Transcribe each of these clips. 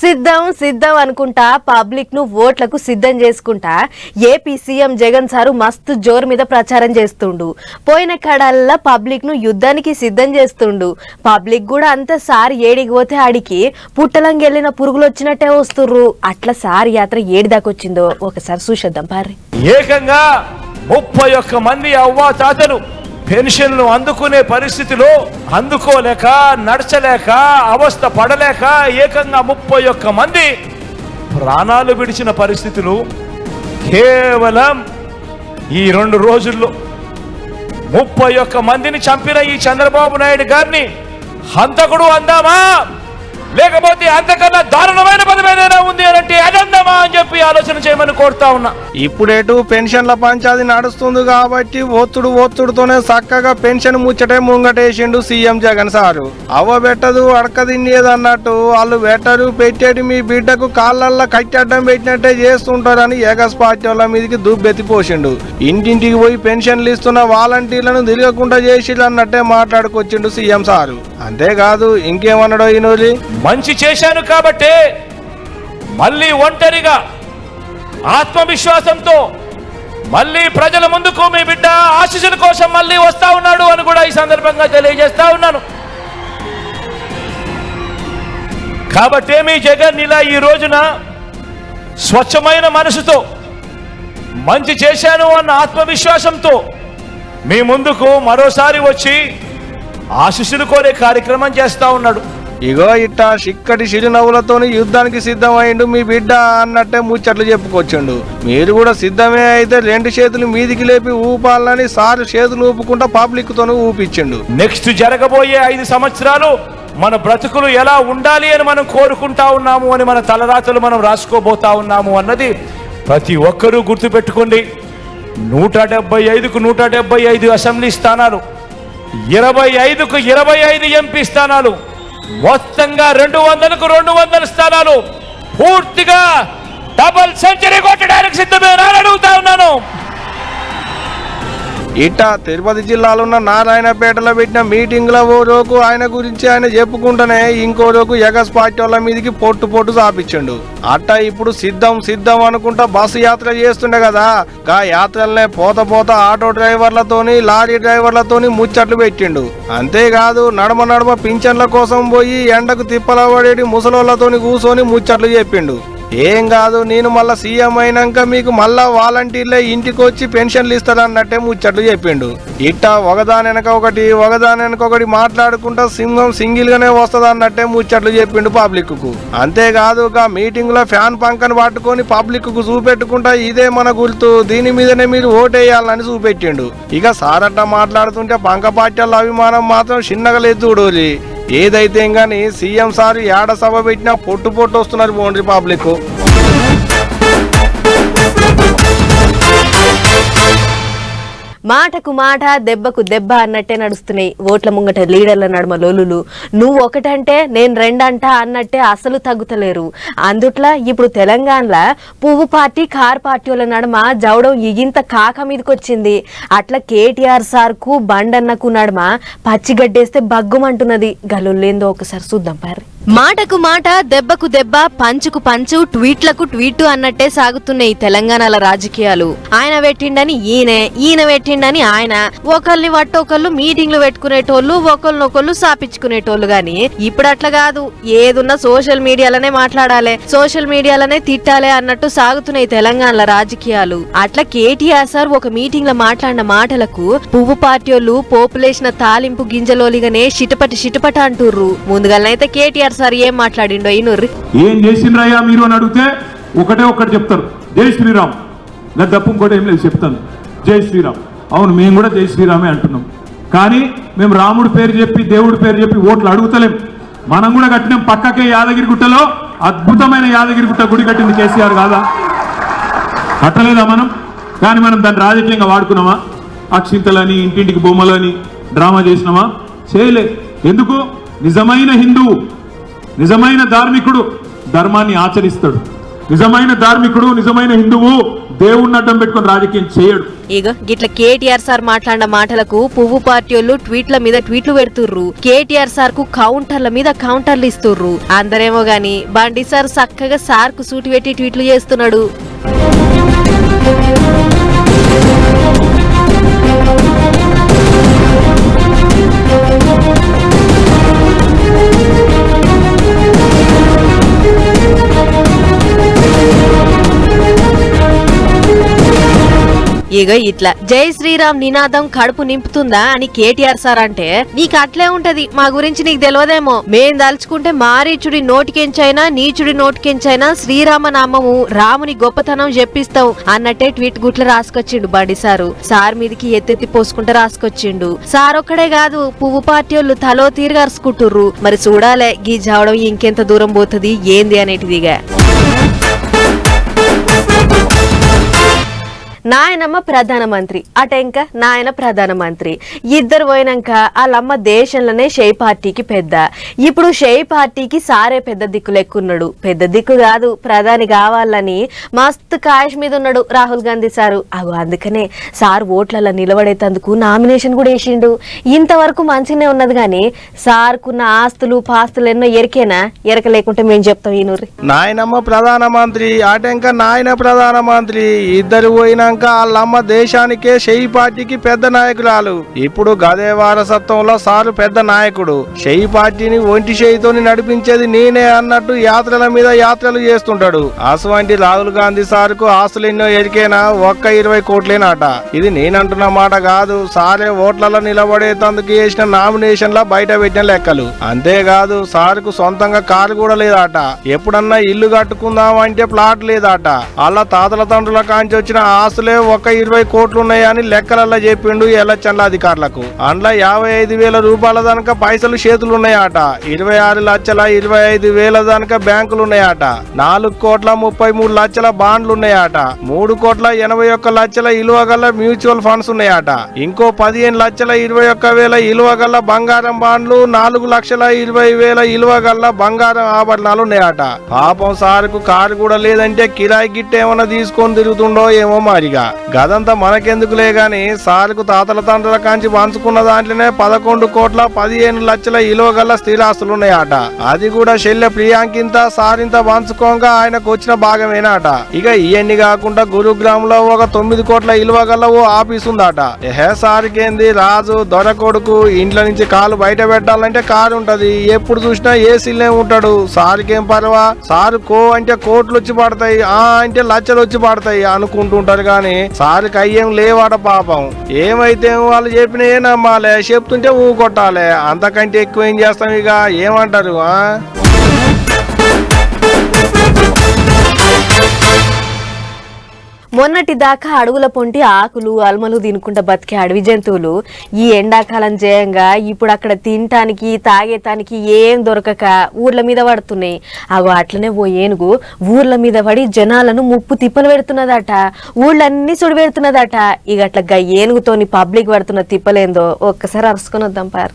సిద్ధం సిద్ధం అనుకుంటా పబ్లిక్ను ఓట్లకు సిద్ధం చేసుకుంటా ఏపీ సీఎం జగన్ సారు మస్తు జోరు మీద ప్రచారం చేస్తుండు. పోయిన కడల్లా పబ్లిక్ను యుద్ధానికి సిద్ధం చేస్తుండు. పబ్లిక్ కూడా అంత సార్ ఏడికి పోతే ఆడికి పుట్టలంగెళ్ళిన పురుగులు వచ్చినట్టే వస్తుర్రు. అట్లా సార్ యాత్ర ఏడి దాకా వచ్చిందో? ఒకసారి చూసేద్దాం పారి ఏకంగా ముప్పై ఒక్క మంది అవ్వా తాతలు. పెన్షన్లు అందుకునే పరిస్థితిలో అందుకోలేక నడచలేక అవస్థ పడలేక ఏకంగా ముప్పై ఒక్క మంది ప్రాణాలు విడిచిన పరిస్థితులు కేవలం ఈ రెండు రోజుల్లో. ముప్పై ఒక్క మందిని చంపిన ఈ చంద్రబాబు నాయుడు గారిని హంతకుడు అందామా? లేకపోతే అంతకన్నా దారుణమైన పదం ఏదైనా ఉంది అంటే అదందమా అని చెప్పి ఆలోచన చేయమని కోరుతా ఉన్నా. ఇప్పుడేటు పెన్షన్ల పంచాది నడుస్తుంది కాబట్టి ఒత్తుడు ఒత్తుడుతోనే చక్కగా పెన్షన్ ముచ్చటే ముంగటేసిండు సీఎం జగన్ సారు. అవ్వ పెట్టదు అడకదిండేది అన్నట్టు వాళ్ళు పెట్టరు పెట్టేటి మీ బిడ్డకు కాళ్ళల్లో కట్టడం పెట్టినట్టే చేస్తుంటారని ఏగస్ పార్టీ వాళ్ళ మీదకి దుబ్బెత్తిపోసిండు ఇంటింటికి పోయి పెన్షన్లు ఇస్తున్న వాలంటీర్లను తిరగకుండా చేసిళ్ళు అన్నట్టే మాట్లాడుకొచ్చిండు సీఎం సారు. అంతేకాదు ఇంకేమన్నాడో ఈనోలి మంచి చేశాను కాబట్టే మళ్ళీ ఒంటరిగా ఆత్మవిశ్వాసంతో మళ్ళీ ప్రజల ముందుకు మీ బిడ్డ ఆశీస్సుల కోసం మళ్ళీ వస్తా ఉన్నాడు అని కూడా ఈ సందర్భంగా తెలియజేస్తా ఉన్నాను. కాబట్టే మీ జగన్ ఇలా ఈ రోజున స్వచ్ఛమైన మనసుతో మంచి చేశాను అన్న ఆత్మవిశ్వాసంతో మీ ముందుకు మరోసారి వచ్చి ఆశీస్సులు కోరే కార్యక్రమం చేస్తూ ఉన్నాడు. ఇగో ఇట్ట చిక్కటి చిరునవ్వులతోని యుద్ధానికి సిద్ధమైండు మీ బిడ్డ అన్నట్టే ముచ్చట్లు చెప్పుకొచ్చిండు. మీరు కూడా సిద్ధమే అయితే రెండు చేతులు మీదికి లేపి ఊపాలని సారు చేతులు ఊపుకుంటా పబ్లిక్ తోని ఊపిచ్చిండు నెక్స్ట్ జరగబోయే ఐదు సంవత్సరాలు మన బ్రతుకులు ఎలా ఉండాలి అని మనం కోరుకుంటా ఉన్నాము అని మన తలరాతలు మనం రాసుకోబోతా ఉన్నాము అన్నది ప్రతి ఒక్కరూ గుర్తుపెట్టుకోండి. నూట డెబ్బై ఐదుకు నూట డెబ్బై ఐదు అసెంబ్లీ స్థానాలు ఇరవై ఐదుకు ఇరవై ఐదు ఎంపీ స్థానాలు మొత్తంగా రెండు వందలకు రెండు వందల స్థానాలు. పూర్తిగా డబల్ సెంచరీ కొట్టడానికి సిద్ధమే అడుగుతా ఉన్నాను. ఇట్ట తిరుపతి జిల్లాలో ఉన్న నారాయణపేటలో పెట్టిన మీటింగ్లో ఓ రోజు ఆయన గురించి ఆయన చెప్పుకుంటూనే ఇంకో రోజు ఎగస్ పార్టీ వాళ్ళ మీదకి పొట్టు పొట్టు చాపించిండు అట్ట ఇప్పుడు సిద్ధం సిద్ధం అనుకుంటా బస్సు యాత్ర చేస్తుండే కదా. గా యాత్రలనే పోత పోత ఆటో డ్రైవర్లతోని లారీ డ్రైవర్లతోని ముచ్చట్లు పెట్టిండు. అంతేకాదు నడమ నడమ పింఛన్ల కోసం పోయి ఎండకు తిప్పల ముసలోళ్ళతోని ముసలోళ్ళతోని కూసోని ముచ్చట్లు చెప్పిండు. ఏం కాదు నేను మళ్ళీ సీఎం అయినాక మీకు మళ్ళా వాలంటీర్లే ఇంటికి వచ్చి పెన్షన్లు ఇస్తారన్నట్టే ముచ్చట్లు చెప్పిండు. ఇట్ట ఒకదాని వెనక ఒకటి ఒకదాని వెనక ఒకటి మాట్లాడుకుంటా సింహం సింగిల్ గానే వస్తుంది అన్నట్టే ముచ్చట్లు చెప్పిండు పబ్లిక్కు అంతేకాదు మీటింగ్లో ఫ్యాన్ పంకను పట్టుకొని పబ్లిక్కు చూపెట్టుకుంటా ఇదే మన గుర్తు. దీని మీదనే మీరు ఓటేయాలని చూపెట్టిండు. ఇక సారట్ట మాట్లాడుతుంటే పంక పార్టీల అభిమానం మాత్రం చిన్నగా లేదు చూడోలి ఏదైతే కానీ సీఎం సార్ ఏడ సభ పెట్టినా పొట్టు పొట్టు వస్తున్నారు బోండ్రి పబ్లిక్ మాటకు మాట దెబ్బకు దెబ్బ అన్నట్టే నడుస్తున్నాయి. ఓట్ల ముంగట లీడర్ల నడుమ లోలులు. నువ్వు ఒకటంటే నేను రెండంట అన్నట్టే అసలు తగ్గుతలేరు. అందుట్లా ఇప్పుడు తెలంగాణలో పువ్వు పార్టీ కార్ పార్టీ వాళ్ళ నడుమ జవడం ఇగింత కాక మీదకొచ్చింది. అట్లా కేటీఆర్ సార్కు బండన్నకు నడుమ పచ్చిగడ్డేస్తే బగ్గుమంటున్నది. గలులేందో ఒకసారి చూద్దాం పారి మాటకు మాట దెబ్బకు దెబ్బ పంచుకు పంచు ట్వీట్లకు ట్వీట్ అన్నట్టే సాగుతున్నాయి తెలంగాణల రాజకీయాలు. ఆయన పెట్టిండని ఈయన ఈయన పెట్టిండని ఆయన. ఒకళ్ళని వట్టొకళ్ళు మీటింగ్లు పెట్టుకునేటోళ్ళు ఒకళ్ళనొకళ్ళు సాపించుకునేటోళ్ళు గాని ఇప్పుడు అట్లా కాదు. ఏదున్నా సోషల్ మీడియాలోనే మాట్లాడాలి సోషల్ మీడియాలోనే తిట్టాలి అన్నట్టు సాగుతున్నాయి తెలంగాణల రాజకీయాలు. అట్లా కేటీఆర్ సార్ ఒక మీటింగ్లో మాట్లాడిన మాటలకు పువ్వు పార్టీ వాళ్ళు పోపులేసిన తాలింపు గింజలోలిగానే షిటపటి షిటపట అంటుర్రు. ముందుగానైతే కేటీఆర్ సార్ ఏం మాట్లాడిండో ఈనుర్రి ఏం చేసిండ్రయ్యా మీరు అని అడిగితే ఒకటే ఒక్కటి చెప్తారు. జై శ్రీరామ్. నా తప్పు ఇంకోటి ఏం లేదు చెప్తాను. జై శ్రీరామ్. అవును మేము కూడా జై శ్రీరామే అంటున్నాం. కానీ మేము రాముడి పేరు చెప్పి దేవుడి పేరు చెప్పి ఓట్లు అడుగుతలేం. మనం కూడా కట్టినాం పక్కకే యాదగిరి గుట్టలో. అద్భుతమైన యాదగిరి గుట్ట గుడి కట్టింది కేసీఆర్ కాదా? కట్టలేదా మనం? కానీ మనం దాన్ని రాజకీయంగా వాడుకున్నామా? అక్షింతలని ఇంటింటికి బొమ్మలని డ్రామా చేసినామా? చేయలే. ఎందుకు? నిజమైన హిందువు నిజమైన ధార్మికుడు ధర్మాన్ని ఆచరిస్తాడు. నిజమైన ధార్మికుడు నిజమైన హిందువు దేవుణ్ణి అడ్డం పెట్టుకుని రాజకీయం చేయడు. ఇగో గిట్ల కేటీఆర్ సార్ మాట్లాడిన మాటలకు పువ్వు పార్టీ వాళ్ళు ట్వీట్ల మీద ట్వీట్లు పెడుతుర్రు. కేటీఆర్ సార్కు కౌంటర్ల మీద కౌంటర్లు ఇస్తుర్రు. అందరేమో గాని బండి సార్ చక్కగా సార్కు సూటి పెట్టి ట్వీట్లు చేస్తున్నాడు. ఇగో ఇట్లా. జై శ్రీరామ్ నినాదం కడుపు నింపుతుందా అని కేటీఆర్ సార్ అంటే నీకు అట్లే ఉంటది మా గురించి నీకు తెలియదేమో మేం దలుచుకుంటే మారీచుడి నోటికెంచైనా నీచుడి నోటికెంచైనా శ్రీరామ నామము రాముని గొప్పతనం చెప్పిస్తాం అన్నట్టే ట్వీట్ గుట్ల రాసుకొచ్చిండు బండి సారు. సార్ మీదికి ఎత్తెత్తి పోసుకుంటే రాసుకొచ్చిండు. సార్ ఒక్కడే కాదు పువ్వు పార్టీ వాళ్ళు తలో తీరుగర్చుకుంటుర్రు. మరి చూడాలే గీ జావడం ఇంకెంత దూరం పోతుంది ఏంది అనేటిదిగా. నాయనమ్మ ప్రధానమంత్రి. అటెంక నాయన ప్రధానమంత్రి. ఇద్దరు పోయినాక వాళ్ళమ్మ దేశంలోనే షే పార్టీకి పెద్ద. ఇప్పుడు షే పార్టీకి సారే పెద్ద దిక్కు లెక్కున్నాడు పెద్ద దిక్కు కాదు ప్రధాని కావాలని మస్తు కాయష్ మీద ఉన్నాడు రాహుల్ గాంధీ సారు. అగో అందుకనే సార్ ఓట్లలో నిలబడేటందుకు నామినేషన్ కూడా వేసిండు. ఇంతవరకు మంచిగానే ఉన్నది కానీ సార్కున్న ఆస్తులు పాస్తులు ఎన్నో ఎరికేనా? ఎరక లేకుంటే మేము చెప్తాం ఈ నూరి. నాయనమ్మ ప్రధానమంత్రి ఆటంక నాయన ప్రధానమంత్రి. ఇద్దరు పోయినాక వాళ్ళమ్మ దేశానికే షెయి పార్టీకి పెద్ద నాయకురాలు. ఇప్పుడు గదే వారసత్వంలో సారు పెద్ద నాయకుడు. షెయి పార్టీని ఒంటి చేయితోని నడిపించేది నేనే అన్నట్టు యాత్రల మీద యాత్రలు చేస్తుంటాడు. అటువంటి రాహుల్ గాంధీ సార్కు ఆస్తులు ఎన్నో ఎరికేనా? ఒక్క ఇరవై కోట్లేనాట. ఇది నేనంటున్న మాట కాదు. సారే ఓట్లలో నిలబడేందుకు చేసిన నామినేషన్ల బయట పెట్టిన లెక్కలు. అంతేకాదు సార్కు సొంతంగా కారు కూడా లేదాట. ఎప్పుడన్నా ఇల్లు కట్టుకుందాం అంటే ప్లాట్ లేదాట. అలా తాతల తండ్రుల కాంచి వచ్చిన ఆస్తులు ఒక ఇరవై కోట్లు ఉన్నాయని లెక్కలల్లా చెప్పిండు ఎలక్షన్ల అధికారులకు. అందులో యాభై ఐదు వేల రూపాయల దానిక పైసలు చేతులున్నాయట. ఇరవై ఆరు లక్షల ఇరవై ఐదు వేల దానిక బ్యాంకులున్నాయట. నాలుగు కోట్ల ముప్పై మూడు లక్షల బాండ్లున్నాయట. మూడు కోట్ల ఎనభై ఒక్క లక్షల ఇలువ గల మ్యూచువల్ ఫండ్స్ ఉన్నాయట. ఇంకో పదిహేను లక్షల ఇరవై ఒక్క వేల ఇలువ గల బంగారం బాండ్లు నాలుగు లక్షల ఇరవై వేల ఇలువ గల బంగారం ఆభరణాలు ఉన్నాయట పాపం సార్కు కారు కూడా లేదంటే కిరాయి గిట్ట ఏమైనా తీసుకొని తిరుగుతుండో ఏమో మారిగా గదంతా మనకెందుకులే గాని సార్కు తాతల తండ్రుల కాంచి పంచుకున్న దాంట్లోనే పదకొండు కోట్ల పదిహేను లక్షల ఇలువ గల స్థిరాస్తులున్నాయట. అది కూడా శల్య ప్రియాంకింత సారింత పంచుకోగా ఆయనకు వచ్చిన భాగమేనాట. ఇక ఇవన్నీ కాకుండా గురుగ్రామ్లో ఒక తొమ్మిది కోట్ల ఇలువ గల ఓ ఆఫీస్ ఉందట. హే సారికేంది? రాజు దొర కొడుకు ఇంట్లో నుంచి కాలు బయట పెట్టాలంటే కారు ఉంటది ఎప్పుడు చూసినా ఏసీలే ఉంటాడు. సారికేం పర్వా? సారు కో అంటే కోట్లు వచ్చి పడతాయి ఆ అంటే లచ్చలు వచ్చి పడతాయి అనుకుంటుంటారు కానీ సార్కి అయ్యేం లేవాడ పాపం. ఏమైతే వాళ్ళు చెప్పిన ఏ నమ్మాలే చెప్తుంటే ఊ కొట్టాలే. అంతకంటే ఎక్కువ ఏం చేస్తాం ఇక? ఏమంటారు మొన్నటి దాకా అడవుల పొంటి ఆకులు అల్మలు తినుకుంటా బతికే అడవి జంతువులు ఈ ఎండాకాలం చేయంగా ఇప్పుడు అక్కడ తినటానికి తాగేటానికి ఏం దొరకక ఊర్ల మీద పడుతున్నాయి. అగో అట్లనే ఓ ఏనుగు ఊర్ల మీద పడి జనాలను ముప్పు తిప్పలు పెడుతున్నదట. ఊళ్ళన్నీ సుడి పెడుతున్నదట ఇక అట్లా ఏనుగుతోని పబ్లిక్ పడుతున్న తిప్పలేందో ఒక్కసారి అరుసుకొని వద్దాం పారు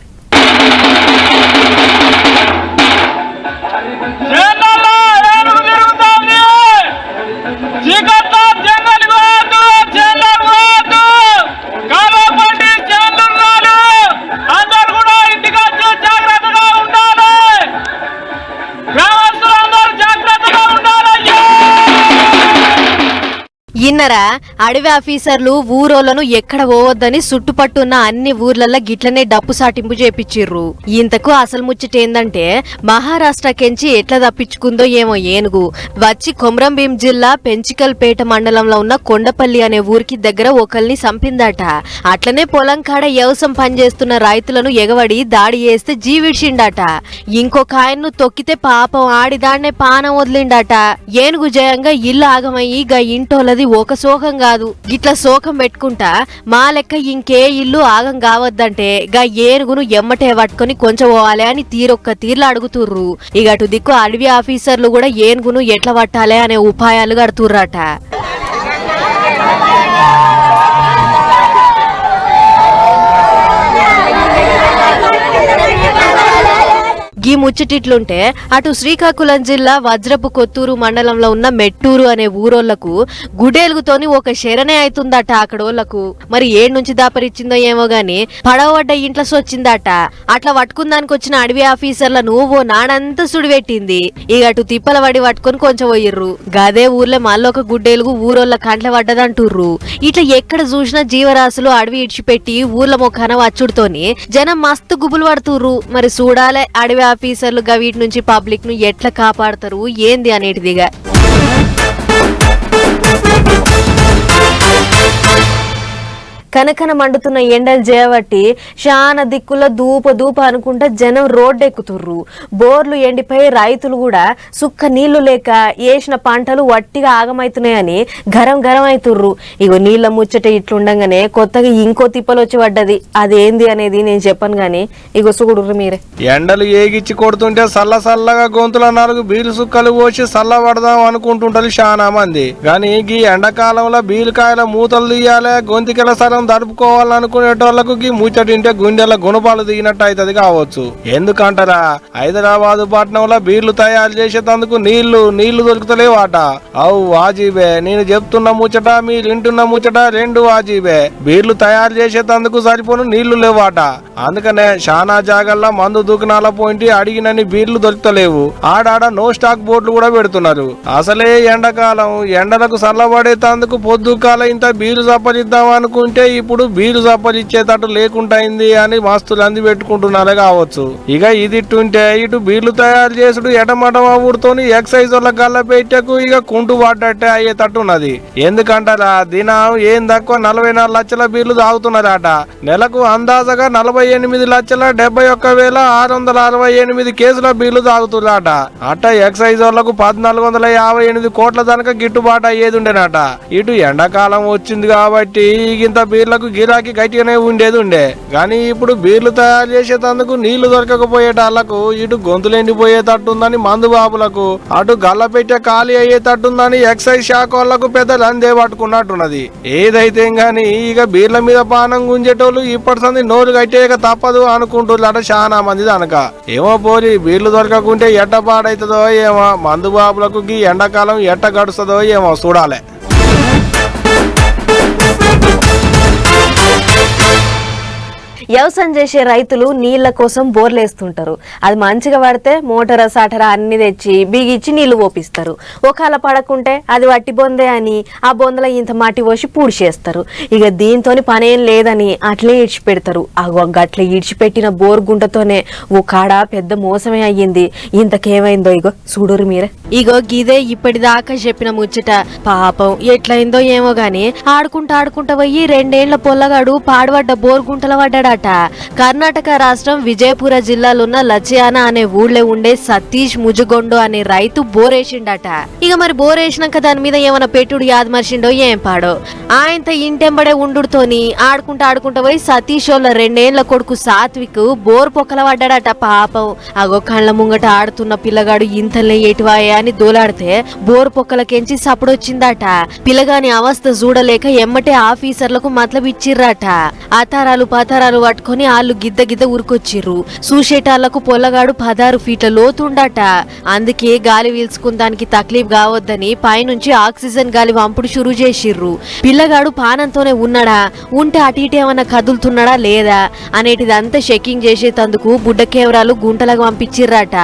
ఇన్నరా అడవి ఆఫీసర్లు ఊరోళ్ళను ఎక్కడ పోవద్దని చుట్టుపట్టున్న అన్ని ఊర్లలో గిట్లనే డప్పు సాటింపు చేపిచ్చిర్రు. ఇంతకు అసలు ముచ్చట ఏందంటే మహారాష్ట్ర కెంచి ఎట్లా తప్పించుకుందో ఏమో ఏనుగు. వచ్చి కొమరంభీం జిల్లా పెంచికల్పేట మండలంలో ఉన్న కొండపల్లి అనే ఊరికి దగ్గర ఒకరిని చంపిందట అట్లనే పొలం కాడ వ్యవసాయం పనిచేస్తున్న రైతులను ఎగవడి దాడి చేస్తే జీవిడ్చిండట ఇంకొక ఆయన్ను తొక్కితే పాపం ఆడిదాన్నే పానం వదిలిండట. ఏనుగు జయంగా ఇల్లు ఆగమయ్యి గా ఇంటోలది ఒక శోకం కాదు. గిట్ల శోకం పెట్టుకుంటా మా లెక్క ఇంకే ఇల్లు ఆగం కావద్దంటే గా ఏనుగును ఎమ్మటే పట్టుకొని కొంచెం పోవాలి అని తీరొక్క తీర్లు అడుగుతుర్రు. ఇక అటు దిక్కు అడవి ఆఫీసర్లు కూడా ఏనుగును ఎట్లా పట్టాలి అనే ఉపాయాలు కడుతుర్రట. ఈ ముచ్చటిట్లుంటే అటు శ్రీకాకుళం జిల్లా వజ్రపు కొత్తూరు మండలంలో ఉన్న మెట్టూరు అనే ఊరోళ్ళకు గుడేలుగుతోని ఒక శరణే అవుతుందట అక్కడోళ్ళకు. మరి ఏడు నుంచి దాపరిచ్చిందో ఏమో గాని పడవడ్డ ఇంట్లో వచ్చిందట అట్లా పట్టుకుందానికి వచ్చిన అడవి ఆఫీసర్లను ఓ నాడంతా సుడిపెట్టింది. ఇక అటు తిప్పల పడి పట్టుకొని కొంచెం పోయిర్రు గదే ఊర్లో మళ్ళొక గుడ్డేలుగు ఊరోళ్ళ కంట్ల పడ్డదంటుర్రు. ఇట్లా ఎక్కడ చూసినా జీవరాశులు అడవి ఇడిచిపెట్టి ఊర్ల మొఖాన వచ్చుడుతోని జనం మస్తు గుబులు పడుతుర్రు. మరి చూడాలే అడవి ఆఫీసర్లుగా వీటి నుంచి పబ్లిక్ను ఎట్లా కాపాడతారు? ఏంది అనేటిదిగా? కనకన మండుతున్న ఎండలు చేయబట్టి చాలా దిక్కుల దూప దూప అనుకుంటా జనం రోడ్డు ఎక్కుతుర్రు బోర్లు ఎండిపోయి రైతులు కూడా సుక్క నీళ్ళు లేక వేసిన పంటలు వట్టిగా ఆగమవుతున్నాయని గరం గరం అవుతుర్రు ఇగో నీళ్ళ ముచ్చట ఇట్లుండగానే కొత్తగా ఇంకో తిప్పలు వచ్చి పడ్డది. అదేంది అనేది నేను చెప్పను గాని ఇగో సుగుడుర్రు మీరే. ఎండలు ఏగిచ్చి కొడుతుంటే సల్ల సల్లగా గొంతుల నాలుగు బీలు సుక్కలు పోసి సల్ల పడదాం అనుకుంటుంటారు చాలా మంది. కానీ ఈ ఎండాకాలంలో బీలుకాయల మూతలు తీయాలి గొంతికల సరం దడుపుకోవాలనుకునేటోళ్ళకు గీ ముచ్చటింటే గుండెల గుణపాలు దిగినట్టు అవుతుంది కావచ్చు. ఎందుకంటారా? హైదరాబాద్ పట్టణంలో బీర్లు తయారు చేసేటందుకు నీళ్ళు నీళ్ళు దొరుకుతలేవాట. అవు వాజీబే నేను చెప్తున్న ముచ్చట మీరు వింటున్న ముచ్చట రెండు వాజీబే. బీర్లు తయారు చేసేటందుకు సరిపోను నీళ్ళు లేవాట. అందుకనే శానా జాగల్లా మందు దుకాణాల పోయింటి అడిగినన్ని బీర్లు దొరుకుతలేవు. ఆడాడ నో స్టాక్ బోర్డులు కూడా పెడుతున్నారు. అసలే ఎండాకాలం ఎండలకు చల్లబడేటందుకు పొద్దుకాల ఇంత బీరు సప్పరిద్దాం అనుకుంటే ఇప్పుడు వీళ్ళు సంపాదించేటట్టు లేకుండా అయింది అని మస్తులు అంది పెట్టుకుంటున్నారే కావచ్చు. ఇక ఇది ఉంటే ఇటు బీర్లు తయారు చేసుడు ఎటమటమ ఊడుతోని ఎక్సైజ్ వాళ్ళ గల్ల పెట్టకు ఇక కుంటు పడ్డట్టే అయ్యేటట్టున్నది. ఎందుకంటారా? దినం ఏం తక్కువ నలభై నాలుగు లక్షల బీర్లు తాగుతున్నారట. నెలకు అందాజగా నలభై ఎనిమిది లక్షల డెబ్బై ఒక్క వేల ఆరు వందల అరవై ఎనిమిది కేసుల బిల్లు తాగుతున్నారట. అట్ట ఎక్సైజ్ వాళ్ళకు పద్నాలుగు వందల యాభై ఎనిమిది కోట్ల దానిక గిట్టుబాటు అయ్యేది ఉండేనట ఇటు ఎండాకాలం వచ్చింది కాబట్టి ఇంత బీర్లకు గిరాకీ గట్టిగానే ఉండేది ఉండే. కానీ ఇప్పుడు బీర్లు తయారు చేసేటందుకు నీళ్ళు దొరకకపోయేటాళ్ళకు ఇటు గొంతులు ఎండిపోయేటట్టుందని మందు బాబులకు అటు గల్ల పెట్టే ఖాళీ అయ్యేటట్టుందని ఎక్సైజ్ శాఖ వాళ్ళకు పెద్ద లందే పట్టుకున్నట్టున్నది. ఏదైతే గాని ఇక బీర్ల మీద పానం గుంజేటోళ్ళు ఇప్పటి సంది నోరు కట్టేయక తప్పదు అనుకుంటున్నారట చాలా మంది అనక ఏమో పోలి బీర్లు దొరకకుంటే ఎట్ట పాడైతుందో ఏమో మందు బాబులకు గీ ఎండాకాలం ఎట్ట గడుస్తుందో ఏమో చూడాలి. వ్యవసాయం చేసే రైతులు నీళ్ళ కోసం బోర్లేస్తుంటారు. అది మంచిగా పడితే మోటార్ సాటరా అన్ని తెచ్చి బిగిచ్చి నీళ్ళు పోపిస్తారు. ఒకవేళ పడకుంటే అది వట్టి బొందే అని ఆ బొందల ఇంత మట్టి పోసి పూడ్చేస్తారు ఇక దీంతో పనేం లేదని అట్లే ఇడిచిపెడతారు. అట్లా ఇడిచిపెట్టిన బోర్ గుంటతోనే ఓ కాడ పెద్ద మోసమే అయ్యింది. ఇంతకేమైందో ఇగో చూడరు మీరే. ఇగో గిదే ఇప్పటిదాకా చెప్పిన ముచ్చట. పాపం ఎట్లయిందో ఏమో గాని ఆడుకుంటా ఆడుకుంటా పోయి రెండేళ్ళ పొల్లగాడు పాడుపడ్డ బోర్ గుంటల పడ్డాడట కర్ణాటక రాష్ట్రం విజయపుర జిల్లాలోన్న లచియానా అనే ఊళ్ళో ఉండే సతీష్ ముజుగొండు అనే రైతు బోరేసిండట. ఇక మరి బోరేసినాక దాని మీద ఏమైనా పెట్టుడు యాదమర్చిండో ఏం పాడో? ఆయనత ఇంటెంబడే ఉండుతోని ఆడుకుంటా ఆడుకుంటా పోయి సతీష్ వాళ్ళ రెండేళ్ళ కొడుకు సాత్విక్ బోర్ పొక్కల పడ్డాడట పాపం. అగో కళ్ళ ముంగట ఆడుతున్న పిల్లగాడు ఇంతలే ఎటువాయే అని దోలాడితే బోర్ పొక్కలకెంచి సప్పుడొచ్చిందట. పిల్లగాని అవస్థ చూడలేక ఎమ్మటే ఆఫీసర్లకు మతలబిచ్చిర్రట. ఆతారాలు పాతారాలు పట్టుకొని ఆళ్ళు గిద్ద గిద్ద ఊరుకొచ్చిర్రు. చూసేటాళ్ళకు పొల్లగాడు పదహారు ఫీట్ల లోతుండట. అందుకే గాలి పీల్చుకుందానికి తక్లీఫ్ కావద్దని పైనుంచి ఆక్సిజన్ గాలి వంపుడు షురు చేసిర్రు. పిల్లగాడు పానంతోనే ఉన్నాడా? ఉంటే అటు ఇటు ఏమన్నా కదులుతున్నాడా లేదా? అనేటిదంతా చెకింగ్ చేసేటందుకు బుడ్డ కేవరాలు గుంటలకు పంపించిర్రట.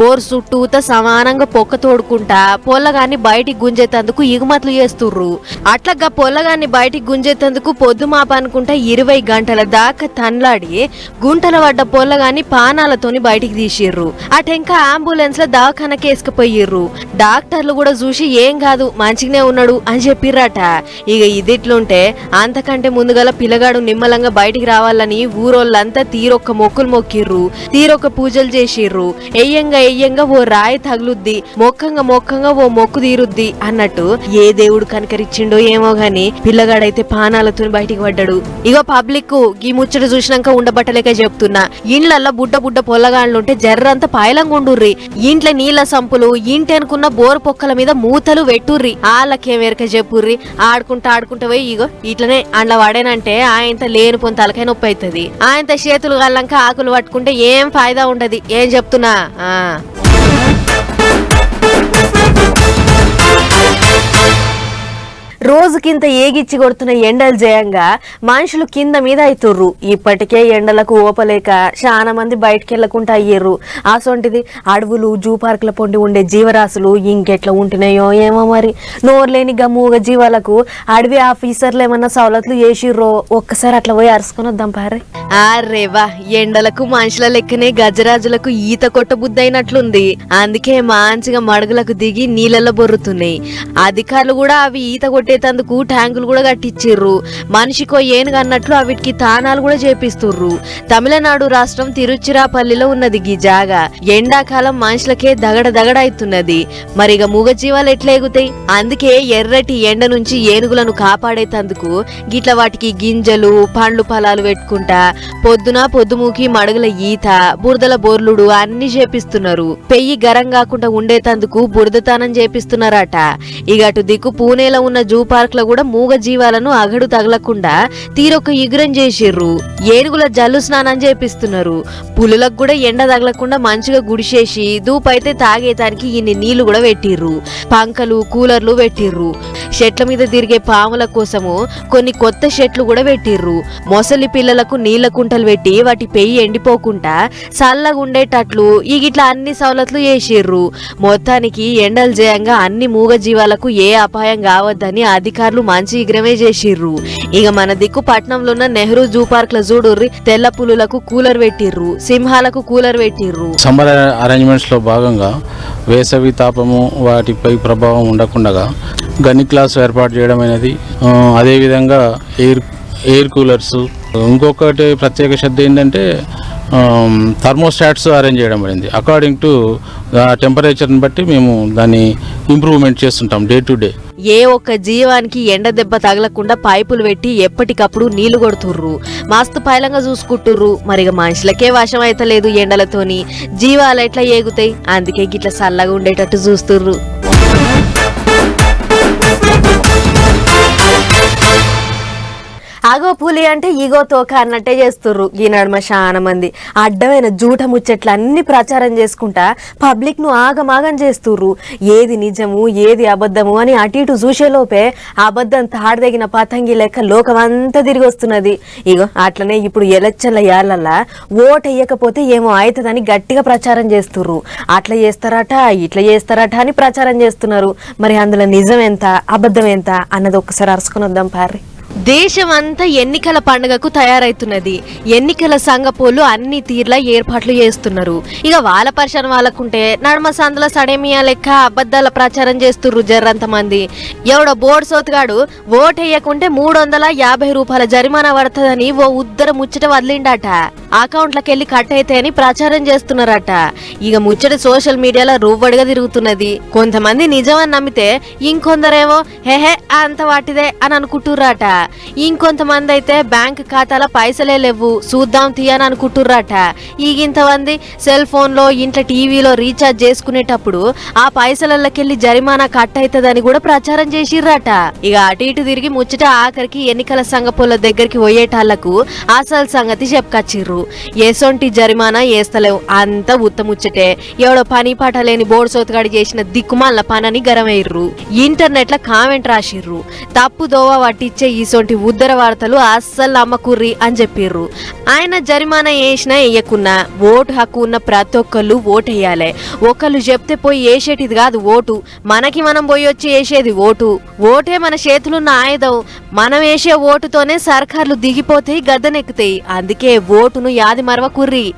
బోర్ చుట్టూత సమానంగా పొక్క తోడుకుంటా పొల్లగాన్ని బయటికి గుంజేతందుకు ఎగుమతులు చేస్తుర్రు. అట్లగా పొల్లగాన్ని బయటికి గుంజేతందుకు పొద్దు మాపనుకుంటా ఇరవై గంటల దాకా హన్లాడి గుంటల పడ్డ పొల్లగాని పానాలతోని బయటికి తీసిర్రు. అటెంకా అంబులెన్స్లో దవాఖానకి వేసుకుపోయిర్రు డాక్టర్లు కూడా చూసి ఏం కాదు మంచిగానే ఉన్నాడు అని చెప్పిర్రట. ఇక ఇదిట్లుంటే అంతకంటే ముందుగల పిల్లగాడు నిమ్మలంగా బయటికి రావాలని ఊరోళ్ళంతా తీరొక్క మొక్కులు మొక్కిర్రు. తీరొక్క పూజలు చేసిర్రు. ఎయ్యంగా ఎయ్యంగా ఓ రాయి తగులుద్ది మొక్కంగా మొక్కంగా ఓ మొక్కు తీరుద్ది అన్నట్టు ఏ దేవుడు కనకరిచ్చిండో ఏమో గాని పిల్లగాడైతే పానాలతో బయటికి పడ్డాడు. ఇగో పబ్లిక్ ఈ ముచ్చట చూసినాక ఉండబట్టలేక చెప్తున్నా. ఇండ్లల్లో బుడ్డ బుడ్డ పొల్లగాళ్ళుంటే జర్రంతా పాయలంగుండుర్రి ఇంట్ల నీళ్ళ సంపులు ఇంటి అనుకున్న బోరు పొక్కల మీద మూతలు వెట్టుర్రి ఆళ్ళకేం ఎరక చెప్పుర్రి. ఆడుకుంటా ఆడుకుంటా పోయి ఇగో ఇట్లనే అండ్ల వాడేనంటే ఆయంత లేని పొంత తలకాయ నొప్పి అవుతుంది ఆయంత చేతులు గల్లంక ఆకులు పట్టుకుంటే ఏం ఫాయిదా ఉండదు. ఏం చెప్తున్నా? రోజుకింత ఏగిచ్చి కొడుతున్న ఎండలు జయంగా మనుషులు కింద మీద అవుతుర్రు ఇప్పటికే ఎండలకు ఓపలేక చాలా మంది బయటికి వెళ్ళకుండా అయ్యారు అసొంటిది అడవులు జూ పార్కుల పొండి ఉండే జీవరాశులు ఇంకెట్లా ఉంటున్నాయో ఏమో మరి. నోరులేని గమ్మూగ జీవాలకు అడవి ఆఫీసర్లు ఏమన్నా సవలతులు చేసిర్రో? ఒక్కసారి అట్లా పోయి అరుసుకొని వద్దాం పారే అరేవా ఎండలకు మనుషుల లెక్కనే గజరాజులకు ఈత కొట్ట బుద్ధి అయినట్లుంది అందుకే మంచిగా మడుగులకు దిగి నీళ్ళల్లో బొర్రుతున్నాయి. అధికారులు కూడా అవి ఈత కొట్టే చేసేటందుకు ట్యాంకులు కూడా కట్టించిర్రు మనిషికో ఏనుగు అన్నట్లు అవిటికి తానాలు కూడా చేపిస్తుర్రు. తమిళనాడు రాష్ట్రం తిరుచిరాపల్లిలో ఉన్నది గీ జాగా. ఎండాకాలం మనుషులకే దగడ దగడ అవుతున్నది మరిగ మూగజీవాలు ఎట్లా ఎగుతాయి? అందుకే ఎర్రటి ఎండ నుంచి ఏనుగులను కాపాడేటందుకు గిట్ల వాటికి గింజలు పండ్లు ఫలాలు పెట్టుకుంటా పొద్దున పొద్దుమూకి మడుగుల ఈత బురదల బోర్లుడు అన్ని చేపిస్తున్నారు. పెయ్యి గరం కాకుండా ఉండేటందుకు బురదతానం చేపిస్తున్నారట. ఇగటు దిక్కు పూణేలో ఉన్న జూ పార్క్లో కూడా మూగ జీవాలను అగడు తగలకుండా తీరొక ఇగురం చేసిర్రు. ఏనుగుల జల్లు స్నానం చేపిస్తున్నారు. పులులకు కూడా ఎండ తగలకుండా మంచిగా గుడిసేసి దూపైతే తాగేదానికి ఇన్ని నీళ్ళు కూడా పెట్టిర్రు. పంకలు కూలర్లు పెట్టిర్రు. చెట్ల మీద తిరిగే పాముల కోసము కొన్ని కొత్త చెట్లు కూడా పెట్టిర్రు. మొసలి పిల్లలకు నీళ్ళ కుంటలు పెట్టి వాటి పెయ్యి ఎండిపోకుండా చల్లగా ఉండేటట్లు ఈ గిట్లా అన్ని సవలతులు చేసిర్రు. మొత్తానికి ఎండలు జయంగా అన్ని మూగ జీవాలకు ఏ అపాయం కావద్దని అధికారులు మంచి ఇగ్రమే చేసిర్రు. ఇక మన దిక్కు పట్నంలో ఉన్న నెహ్రూ జూ పార్క్లో చూడుర్రి తెల్ల పులులకు కూలర్ పెట్టిర్రు సింహాలకు కూలర్ పెట్టిర్రు. సమ్మర్ అరేంజ్మెంట్స్లో భాగంగా వేసవి తాపము వాటిపై ప్రభావం ఉండకుండా గన్ని క్లాస్ ఏర్పాటు చేయడం అనేది అదేవిధంగా ఎయిర్ ఎయిర్ కూలర్స్. ఇంకొకటి ప్రత్యేక శ్రద్ధ ఏంటంటే థర్మోస్టాట్స్ అరేంజ్ చేయడం అయింది అకార్డింగ్ టు టెంపరేచర్ని బట్టి మేము దాన్ని ఇంప్రూవ్మెంట్ చేస్తుంటాం డే టు డే ఏ ఒక్క జీవానికి ఎండ దెబ్బ తగలకుండా పైపులు పెట్టి ఎప్పటికప్పుడు నీళ్ళు కొడుతుర్రు. మస్తు పైలంగా చూసుకుంటుర్రు. మరి మనుషులకే వశం అయితలేదు ఎండలతోని. జీవాలు ఎట్లా ఏగుతాయి? అందుకే గిట్లా చల్లగా ఉండేటట్టు చూస్తుర్రు. ఆగో పులి అంటే ఈగో తోక అన్నట్టే చేస్తుర్రు. ఈ నడుమ చాలా మంది. అడ్డమైన జూట ముచ్చట్లు అన్ని ప్రచారం చేసుకుంటా పబ్లిక్ను ఆగమాగం చేస్తుర్రు. ఏది నిజము ఏది అబద్ధము అని అటు ఇటు చూసేలోపే అబద్ధం తాడదగిన పతంగి లెక్క లోకమంతా తిరిగి వస్తున్నది ఇగో అట్లనే ఇప్పుడు ఎలక్షన్ల ఏళ్ళల్లా ఓటు వేయకపోతే ఏమో అవుతుందని గట్టిగా ప్రచారం చేస్తుర్రు. అట్లా చేస్తారట ఇట్లా చేస్తారట అని ప్రచారం చేస్తున్నారు. మరి అందులో నిజం ఎంత అబద్ధం ఎంత అన్నది ఒక్కసారి అరుచుకుని వద్దాం పారి దేశం అంతా ఎన్నికల పండుగకు తయారైతున్నది. ఎన్నికల సంఘపోలు అన్ని తీర్ల ఏర్పాట్లు చేస్తున్నారు. ఇక వాళ్ళ పరిశన వాళ్ళకుంటే నడమ సందుల సడేమియా లెక్క అబద్ధాల ప్రచారం చేస్తుర్రు జర్రంత మంది ఎవడో బోర్డు సోతుగాడు ఓటేయకుంటే మూడు వందల యాభై రూపాయల జరిమానా పడుతుందని ఓ ఉద్దర ముచ్చట వదిలిండట. అకౌంట్లకి వెళ్ళి కట్ అయితే అని ప్రచారం చేస్తున్నారట. ఇక ముచ్చట సోషల్ మీడియాలో రువ్వడిగా తిరుగుతున్నది. కొంతమంది నిజమని నమ్మితే ఇంకొందరేమో హెహే అంత వాటిదే అని అనుకుంటుర్రాట. ఇంకొంతమంది అయితే బ్యాంక్ ఖాతాలో పైసలే లేవు. చూద్దాం తీయని అనుకుంటుర్రట. ఈగింతమంది సెల్ ఫోన్లో ఇంట్లో టీవీలో రీఛార్జ్ చేసుకునేటప్పుడు ఆ పైసలకెళ్ళి జరిమానా కట్ అవుతుందని కూడా ప్రచారం చేసిర్రట. ఇక అటు ఇటు తిరిగి ముచ్చట ఆఖరికి ఎన్నికల సంఘపోల దగ్గరికి పోయేటాళ్ళకు అసలు సంగతి చెప్పుకొచ్చిర్రు. ఎసొంటి జరిమానా వేస్తలేవు అంత ఉత్తముచ్చటే ఎవడో పని పాట లేని బోర్డు సోతుగాడి చేసిన దిక్కుమాల పనని గరమయ్యర్రు ఇంటర్నెట్లో కామెంట్ రాసిర్రు. తప్పు దోవ పట్టించే ఈసొంటి ఉద్దర వార్తలు అస్సలు నమ్మకుర్రి అని చెప్పిర్రు. ఆయన జరిమానా వేసినా వేయకున్నా ఓటు హక్కు ఉన్న ప్రతి ఒక్కళ్ళు ఓటు వేయాలి ఒకళ్ళు చెప్తే పోయి వేసేటిది కాదు ఓటు. మనకి మనం పోయి వచ్చి వేసేది ఓటు. ఓటే మన చేతులున్న ఆయుధం. మనం వేసే ఓటుతోనే సర్కార్లు దిగిపోతాయి గద్దెనెక్కుతాయి. అందుకే ఓటును యాది మరవకుర్రి.